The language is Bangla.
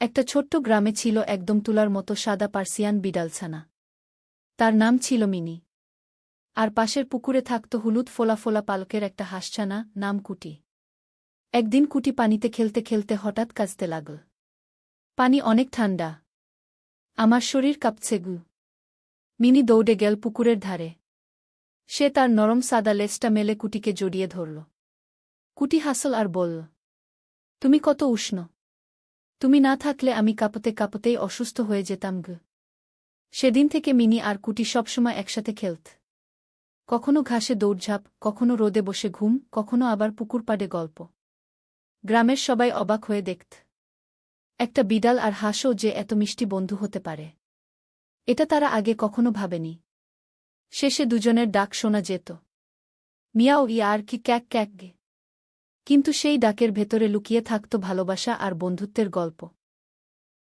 একটা ছোট্ট গ্রামে ছিল একদম তুলার মতো সাদা পার্সিয়ান বিড়ালছানা। তার নাম ছিল মিনি। আর পাশের পুকুরে থাকত হলুদ ফোলা ফোলা পালকের একটা হাসছানা, নাম কুটি। একদিন কুটি পানিতে খেলতে খেলতে হঠাৎ কাজতে লাগল। পানি অনেক ঠান্ডা। আমার শরীর কাঁপছে গু। মিনি দৌড়ে গেল পুকুরের ধারে। সে তার নরম সাদা লেজটা মেলে কুটিকে জড়িয়ে ধরল। কুটি হাসল আর বলল, তুমি কত উষ্ণ। তুমি না থাকলে আমি কাঁপতে কাঁপতেই অসুস্থ হয়ে যেতাম গ। সেদিন থেকে মিনি আর কুটি সবসময় একসাথে খেলত। কখনো ঘাসে দৌড়ঝাঁপ, কখনো রোদে বসে ঘুম, কখনো আবার পুকুর পাড়ে গল্প। গ্রামের সবাই অবাক হয়ে দেখত। একটা বিড়াল আর হাঁসও যে এত মিষ্টি বন্ধু হতে পারে। এটা তারা আগে কখনো ভাবেনি। শেষে দুজনের ডাক শোনা যেত। মিয়াও ই আর কি ক্যাক ক্যাক গে। কিন্তু সেই ডাকের ভেতরে লুকিয়ে থাকত ভালোবাসা আর বন্ধুত্বের গল্প।